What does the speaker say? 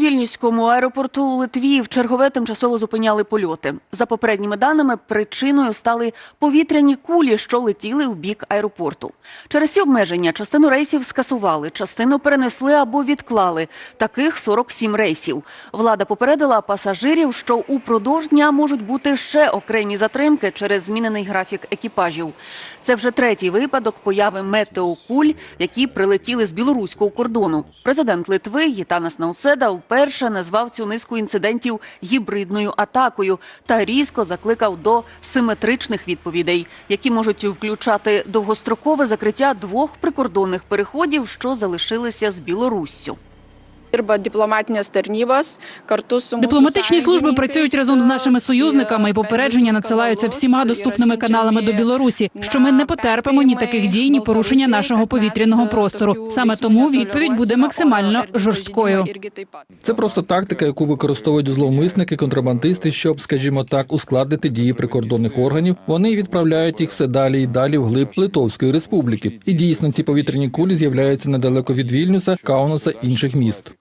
вільнюському аеропорту у Литві в чергове тимчасово зупиняли польоти. За попередніми даними, причиною стали повітряні кулі, що летіли у бік аеропорту. Через ці обмеження частину рейсів скасували, частину перенесли або відклали. Таких 47 рейсів. Влада попередила пасажирів, що упродовж дня можуть бути ще окремі затримки через змінений графік екіпажів. Це вже третій випадок появи метеокуль, які прилетіли з білоруського кордону. Президент Литви Гітанас Науседа вперше назвав цю низку інцидентів гібридною атакою та різко закликав до симетричних відповідей, які можуть включати довгострокове закриття двох прикордонних переходів, що залишилися з Білоруссю. Dirba diplomatinės tarnybos kartu su mūsų Дипломатичні служби працюють разом з нашими союзниками, і попередження надсилаються всіма доступними каналами до Білорусі, що ми не потерпимо ні таких дій, ні порушення нашого повітряного простору. Саме тому відповідь буде максимально жорсткою. Це просто тактика, яку використовують зловмисники, контрабандисти, щоб, скажімо так, ускладнити дії прикордонних органів. Вони відправляють їх все далі і далі в глиб Литовської республіки. І дійсно ці повітряні кулі з'являються недалеко від Вільнюса, Каунаса інших міст.